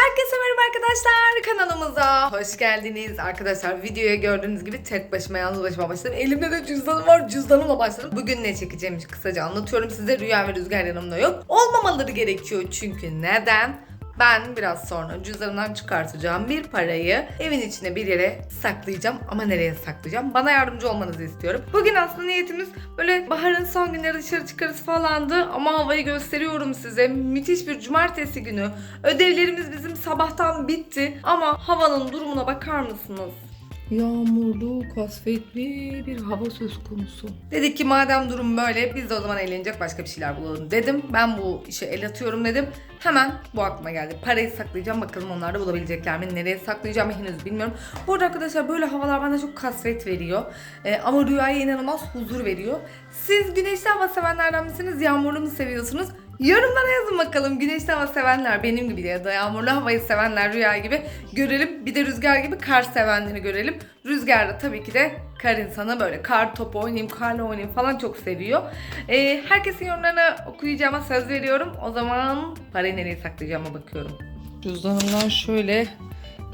Herkese merhaba arkadaşlar kanalımıza hoş geldiniz. Arkadaşlar videoya gördüğünüz gibi tek başıma yalnız başıma başladım. Elimde de cüzdanım var cüzdanımla başladım. Bugün ne çekeceğimi kısaca anlatıyorum size. Rüya ve Rüzgar yanımda yok. Olmamaları gerekiyor çünkü neden ben biraz sonra cüzdanımdan çıkartacağım bir parayı evin içine bir yere saklayacağım ama nereye saklayacağım? Bana yardımcı olmanızı istiyorum. Bugün aslında niyetimiz böyle baharın son günleri dışarı çıkarız falandı ama havayı gösteriyorum size. Müthiş bir cumartesi günü. Ödevlerimiz bizim sabahtan bitti ama havanın durumuna bakar mısınız? Yağmurlu, kasvetli bir hava söz konusu. Dedik ki madem durum böyle biz de o zaman eğlenecek başka bir şeyler bulalım dedim. Ben bu işe el atıyorum dedim. Hemen bu aklıma geldi. Parayı saklayacağım bakalım onlar da bulabilecekler mi? Nereye saklayacağımı henüz bilmiyorum. Bu arada arkadaşlar böyle havalar bana çok kasvet veriyor. Ee, ama rüyaya inanılmaz huzur veriyor. Siz güneşli hava sevenlerden misiniz? Yağmurlu mu seviyorsunuz? Yorumlara yazın bakalım. Güneşli hava sevenler benim gibi ya da yağmurlu havayı sevenler rüya gibi görelim. Bir de rüzgar gibi kar sevenleri görelim. Rüzgar da tabii ki de kar insanı böyle kar topu oynayayım, karla oynayayım falan çok seviyor. Ee, herkesin yorumlarını okuyacağıma söz veriyorum. O zaman parayı nereye saklayacağıma bakıyorum. Cüzdanımdan şöyle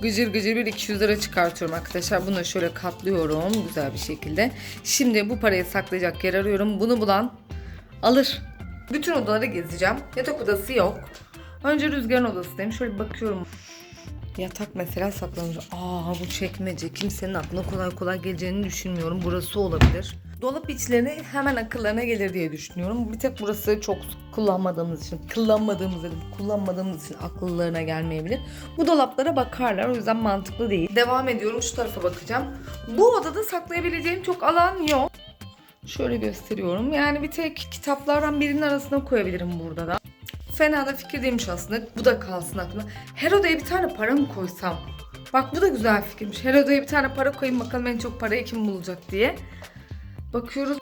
gıcır gıcır bir 200 lira çıkartıyorum arkadaşlar. Bunu şöyle katlıyorum güzel bir şekilde. Şimdi bu parayı saklayacak yer arıyorum. Bunu bulan alır. Bütün odaları gezeceğim. Yatak odası yok. Önce Rüzgar'ın odasındayım. Şöyle bakıyorum. Yatak mesela saklanmış. Aa bu çekmece. Kimsenin aklına kolay kolay geleceğini düşünmüyorum. Burası olabilir. Dolap içlerini hemen akıllarına gelir diye düşünüyorum. Bir tek burası çok kullanmadığımız için, kullanmadığımız dedim, kullanmadığımız için akıllarına gelmeyebilir. Bu dolaplara bakarlar. O yüzden mantıklı değil. Devam ediyorum. Şu tarafa bakacağım. Bu odada saklayabileceğim çok alan yok. Şöyle gösteriyorum. Yani bir tek kitaplardan birinin arasına koyabilirim burada da. Fena da fikir değilmiş aslında. Bu da kalsın aklımda. Her odaya bir tane para mı koysam? Bak bu da güzel fikirmiş. Her odaya bir tane para koyayım bakalım en çok parayı kim bulacak diye. Bakıyoruz.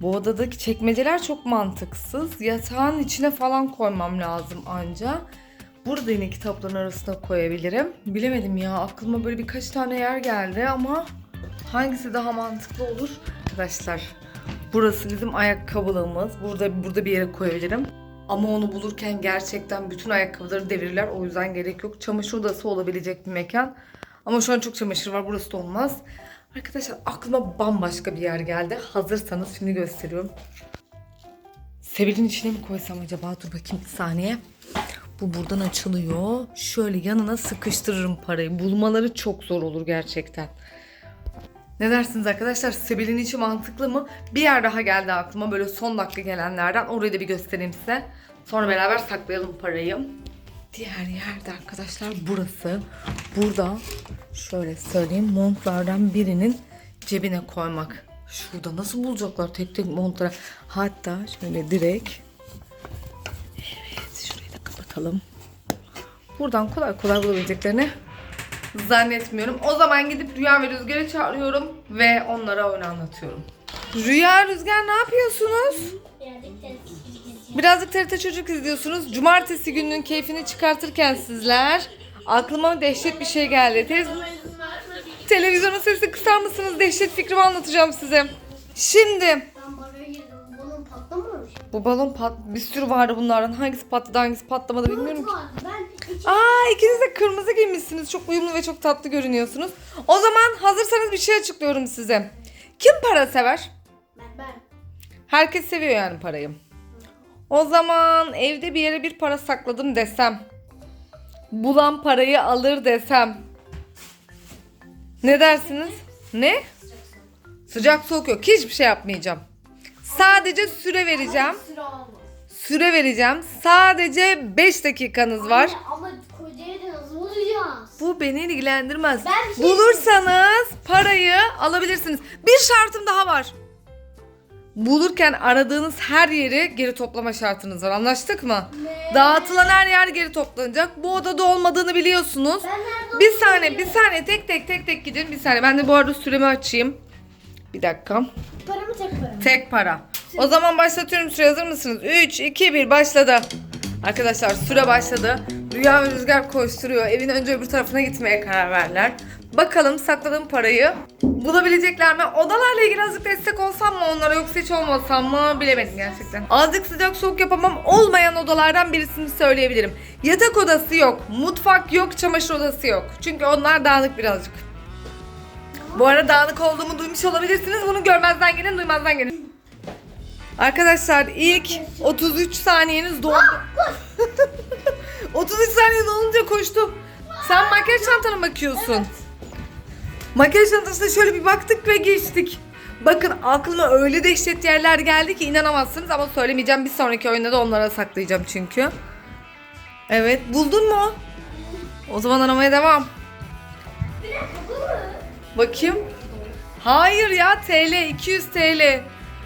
Bu odadaki çekmeceler çok mantıksız. Yatağın içine falan koymam lazım anca. Burada yine kitapların arasına koyabilirim. Bilemedim ya aklıma böyle birkaç tane yer geldi ama hangisi daha mantıklı olur? Arkadaşlar burası bizim ayakkabılığımız. Burada burada bir yere koyabilirim. Ama onu bulurken gerçekten bütün ayakkabıları devirirler. O yüzden gerek yok. Çamaşır odası olabilecek bir mekan. Ama şu an çok çamaşır var. Burası da olmaz. Arkadaşlar aklıma bambaşka bir yer geldi. Hazırsanız şimdi gösteriyorum. Sebil'in içine mi koysam acaba? Dur bakayım bir saniye. Bu buradan açılıyor. Şöyle yanına sıkıştırırım parayı. Bulmaları çok zor olur gerçekten. Ne dersiniz arkadaşlar? Sebil'in içi mantıklı mı? Bir yer daha geldi aklıma böyle son dakika gelenlerden. Orayı da bir göstereyim size. Sonra beraber saklayalım parayı. Diğer yerde arkadaşlar burası. Burada şöyle söyleyeyim montlardan birinin cebine koymak. Şurada nasıl bulacaklar tek tek montları? Hatta şöyle direkt Evet şurayı da kapatalım. Buradan kolay kolay bulabileceklerini zannetmiyorum. O zaman gidip Rüya ve Rüzgar'ı çağırıyorum ve onlara oyunu anlatıyorum. Rüya, Rüzgar ne yapıyorsunuz? Birazcık TRT Çocuk izliyorsunuz. Cumartesi gününün keyfini çıkartırken sizler aklıma dehşet bir şey geldi. Tez Televizyonun sesini kısar mısınız? Dehşet fikrimi anlatacağım size. Şimdi bu balon pat bir sürü vardı bunlardan. Hangisi patladı hangisi patlamadı bilmiyorum ki. Ben. Aa ikiniz de kırmızı giymişsiniz. Çok uyumlu ve çok tatlı görünüyorsunuz. O zaman hazırsanız bir şey açıklıyorum size. Kim para sever? Ben, ben. Herkes seviyor yani parayı. O zaman evde bir yere bir para sakladım desem. Bulan parayı alır desem. Ne dersiniz? Ne? Sıcak soğuk yok. Hiçbir şey yapmayacağım. Sadece süre vereceğim. Sıra olmaz. Süre vereceğim. Sadece 5 dakikanız var. Anne, ama kocayı da nasıl bulacağız? Bu beni ilgilendirmez. Ben bir şey Bulursanız parayı alabilirsiniz. Bir şartım daha var. Bulurken aradığınız her yeri geri toplama şartınız var. Anlaştık mı? Ne? Dağıtılan her yer geri toplanacak. Bu odada olmadığını biliyorsunuz. Ben nerede Bir olduğumu saniye, bir biliyorum. saniye. Tek tek tek tek gidin. Bir saniye. Ben de bu arada süremi açayım. Bir dakika. Para mı tek para mı? Tek para. O zaman başlatıyorum süre hazır mısınız? 3, 2, 1 başladı. Arkadaşlar süre başladı. Rüya ve Rüzgar koşturuyor. Evin önce öbür tarafına gitmeye karar verdiler. Bakalım sakladığım parayı bulabilecekler mi? Odalarla ilgili azıcık destek olsam mı onlara yoksa hiç olmasam mı bilemedim gerçekten. Azıcık sıcak soğuk yapamam. Olmayan odalardan birisini söyleyebilirim. Yatak odası yok, mutfak yok, çamaşır odası yok. Çünkü onlar dağınık birazcık. Bu arada dağınık olduğumu duymuş olabilirsiniz. Bunu görmezden gelin, duymazdan gelin. Arkadaşlar ilk 33 saniyeniz doldu. 33 saniye dolunca koştum. Sen makyaj çantana bakıyorsun. Makyaj çantasına şöyle bir baktık ve geçtik. Bakın aklıma öyle dehşet yerler geldi ki inanamazsınız ama söylemeyeceğim. Bir sonraki oyunda da onlara saklayacağım çünkü. Evet buldun mu? O zaman aramaya devam. Bakayım. Hayır ya TL 200 TL.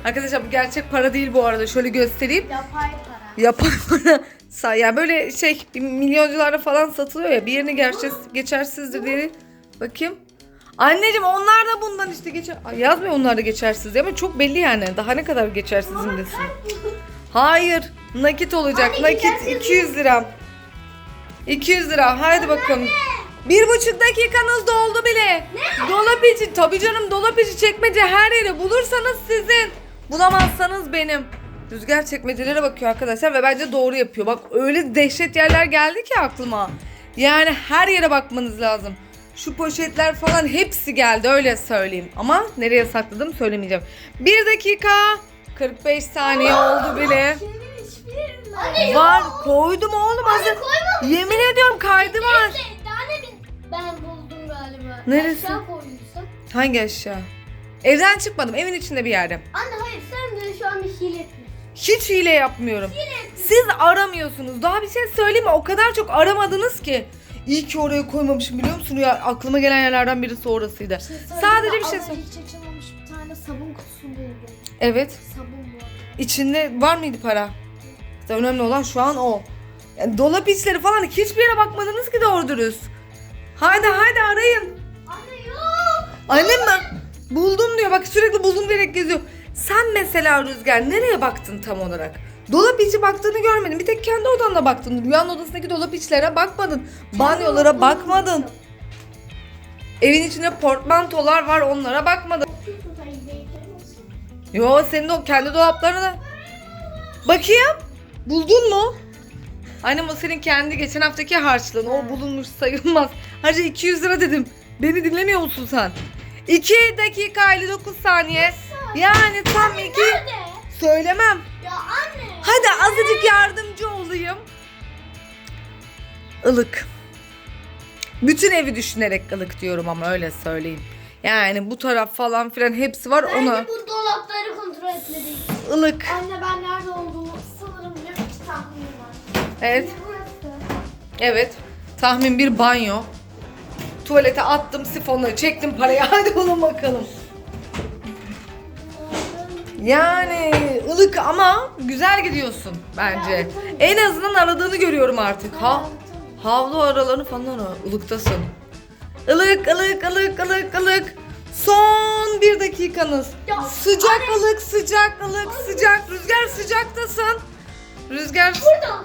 Arkadaşlar bu gerçek para değil bu arada. Şöyle göstereyim. Yapay para. Yapay para. Sa- Yani böyle şey bir milyoncularda falan satılıyor ya bir yerini geçersiz, geçersizdir diye. Bakayım. Anneciğim onlar da bundan işte geçer. Ay, yazmıyor onlar da geçersiz diye ama çok belli yani. Daha ne kadar geçersizim desin. Hayır. Nakit olacak. Anne, nakit geçersiz 200 lira. 200 lira. Haydi bakalım. Bir buçuk dakikanız doldu bile. Dolap içi. Tabii canım dolap içi çekmece her yeri bulursanız sizin. Bulamazsanız benim. Rüzgar çekmecelere bakıyor arkadaşlar ve bence doğru yapıyor. Bak öyle dehşet yerler geldi ki aklıma. Yani her yere bakmanız lazım. Şu poşetler falan hepsi geldi öyle söyleyeyim. Ama nereye sakladım söylemeyeceğim. Bir dakika 45 saniye oldu bile. Anne Var koydum oğlum Anne hazır. Yemin ediyorum kaydı var. Neyse daha ne bil- Ben buldum galiba. Neresi? Aşağı koymuşsun. Hangi aşağı? Evden çıkmadım evin içinde bir yerde. Anne hayır sen de şu an bir hile etmiyorsun. Hiç hile yapmıyorum. Siz aramıyorsunuz. Daha bir şey söyleyeyim mi? O kadar çok aramadınız ki. İyi ki oraya koymamışım biliyor musun? Ya aklıma gelen yerlerden birisi orasıydı. Sadece bir şey Az önce hiç açılmamış bir tane sabun kutusu buldum. Evet. Sabun bu. İçinde var mıydı para? İşte önemli olan şu an o. Yani dolap içleri falan hiçbir yere bakmadınız ki doğru dürüst. Haydi haydi arayın. Anne yok. Annem mi? Buldum diyor. Bak sürekli buldum diyerek geziyor. Sen mesela Rüzgar nereye baktın tam olarak? Dolap içi baktığını görmedim. Bir tek kendi odanda baktın. Rüyanın odasındaki dolap içlere bakmadın. Banyolara bakmadın. Evin içinde portmantolar var onlara bakmadın. Yo senin de o kendi dolaplarına. Bakayım. Buldun mu? Annem o senin kendi geçen haftaki harçlığın. O bulunmuş sayılmaz. Harca 200 lira dedim. Beni dinlemiyor musun sen? 2 dakika 59 saniye. Yani tam 2. Nerede? Söylemem. Ya anne. Hadi azıcık yardımcı olayım. Ilık. Bütün evi düşünerek ılık diyorum ama öyle söyleyeyim. Yani bu taraf falan filan hepsi var ona. Bence bu dolapları kontrol etmeliyiz. ılık. Anne ben nerede olduğumu sanırım bir tahminim var. Evet. Evet. Tahmin bir banyo. Tuvalete attım sifonları çektim parayı. Hadi olun bakalım. Yani ılık ama güzel gidiyorsun bence. En azından aradığını görüyorum artık. Ha, havlu aralarını falan ara. Ilıktasın. Ilık, ılık, ılık, ılık, ılık. Son bir dakikanız. Sıcak ılık, sıcak ılık, sıcak. Rüzgar sıcaktasın. Rüzgar Burada.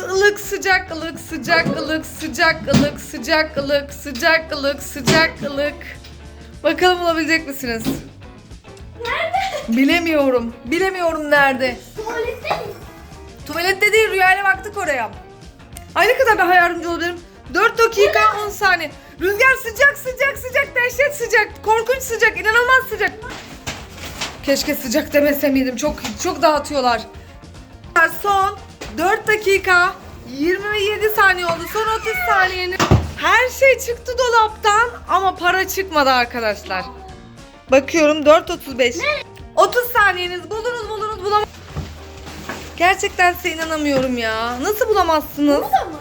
Ilık, sıcak ılık, sıcak ılık, sıcak ılık, sıcak ılık, sıcak ılık, sıcak ılık. Bakalım bulabilecek misiniz? Nerede? Bilemiyorum. Bilemiyorum nerede. Tuvalette mi? Tuvalette değil rüyayla baktık oraya. Ay ne kadar daha yardımcı olabilirim. 4 dakika 10 saniye. Rüzgar sıcak sıcak sıcak dehşet sıcak. Korkunç sıcak inanılmaz sıcak. Keşke sıcak demese miydim. Çok çok dağıtıyorlar. Son 4 dakika 27 saniye oldu. Son 30 saniyenin. Her şey çıktı dolaptan ama para çıkmadı arkadaşlar. Bakıyorum 4.35. 30 saniyeniz buldunuz buldunuz bulamadınız. Gerçekten size inanamıyorum ya. Nasıl bulamazsınız? Burada mı?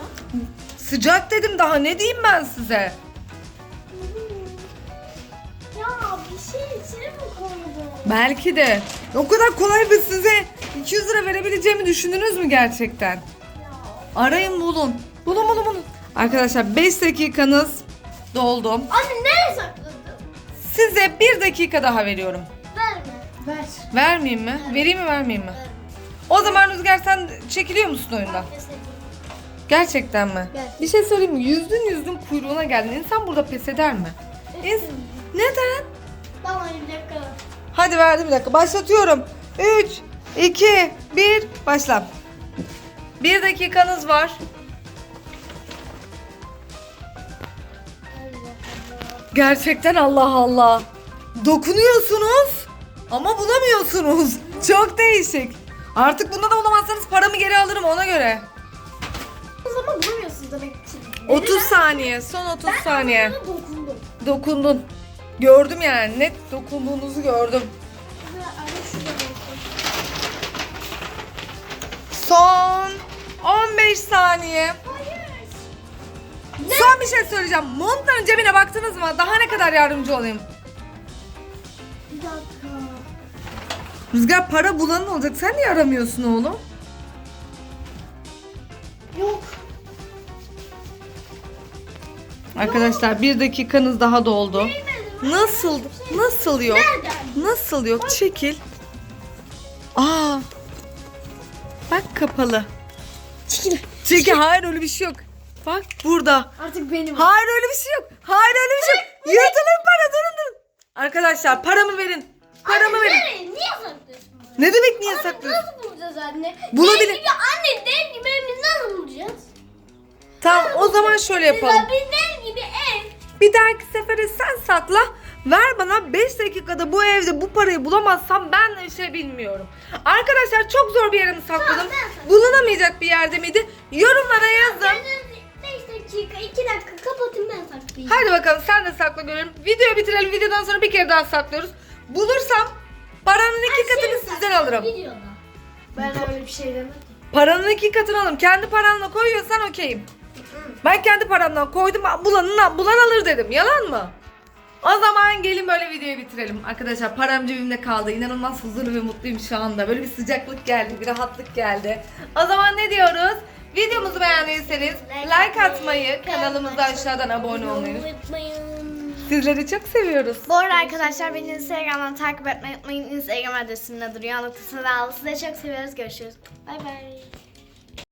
Sıcak dedim daha ne diyeyim ben size? Ya bir şey içine mi koydun? Belki de. O kadar kolay bir size 200 lira verebileceğimi düşündünüz mü gerçekten? Arayın bulun. Bulun bulun bulun. Arkadaşlar 5 dakikanız doldu. Anne nereye sakladın? Size 1 dakika daha veriyorum. Verme. Ver. Vermeyeyim mi? Vereyim mi vermeyeyim mi? O zaman Rüzgar sen çekiliyor musun oyundan? Gerçekten mi? Gerçekten. Bir şey söyleyeyim mi? Yüzdün yüzdün kuyruğuna geldin. İnsan burada pes eder mi? İns- Neden? Tamam bir dakika. Hadi verdim bir dakika. Başlatıyorum. 3, 2, 1, başla. Bir dakikanız var. Gerçekten Allah Allah. Dokunuyorsunuz ama bulamıyorsunuz. Çok değişik. Artık bunda da bulamazsanız paramı geri alırım ona göre. O zaman bulamıyorsunuz demek ki. 30 saniye. Son 30 saniye. Bana dokundum. Dokundun. Gördüm yani. Net dokunduğunuzu gördüm. Ve ara şurada olsun. Son 15 saniye. Hayır. Son bir şey söyleyeceğim. Montların cebine baktınız mı? Daha ne kadar yardımcı olayım? Bir dakika. Rüzgar para bulanın olacak. Sen niye aramıyorsun oğlum? Yok. Arkadaşlar bir dakikanız daha doldu. Nasıl? Nasıl yok? Nereden? Nasıl yok? Çekil. Aa. Bak kapalı. Çekil. Çekil. Hayır öyle bir şey yok. Bak burada. Artık benim. Hayır öyle bir şey yok. Hayır öyle bir şey yok. Yırtılır para. Durun durun. Arkadaşlar paramı verin. Paramı verin. Nereye? Niye saklıyorsun bunu? Ne demek niye saklıyorsun? Nasıl bulacağız anne? Bulabilir- Dev gibi anne dev gibi evimizi nasıl bulacağız? Tamam o zaman şöyle yapalım. Mesela bir dev gibi ev. Bir dahaki sefere sen sakla. Ver bana 5 dakikada bu evde bu parayı bulamazsam ben de şey bilmiyorum. Arkadaşlar çok zor bir yere mi sakladım? Bulunamayacak bir yerde miydi? Yorumlara yazın. Ben 5 dakika 2 dakika kapatın ben saklayayım. Hadi bakalım sen de sakla görelim. Videoyu bitirelim. Videodan sonra bir kere daha saklıyoruz. Bulursam paranın iki katını sizden alırım. Videoda. Ben öyle bir şey demedim. Paranın iki katını alırım. Kendi paranla koyuyorsan okeyim. Ben kendi paramdan koydum. Bulan, bulan alır dedim. Yalan mı? O zaman gelin böyle videoyu bitirelim. Arkadaşlar param cebimde kaldı. İnanılmaz huzurlu ve mutluyum şu anda. Böyle bir sıcaklık geldi, bir rahatlık geldi. O zaman ne diyoruz? Videomuzu beğendiyseniz like atmayı, kanalımıza aşağıdan abone olmayı. unutmayın. Sizleri çok seviyoruz. Bu arada arkadaşlar beni Instagram'dan takip etmeyi unutmayın. Instagram adresim de duruyor. Anlatısı da Size çok seviyoruz. Görüşürüz. Bay bay.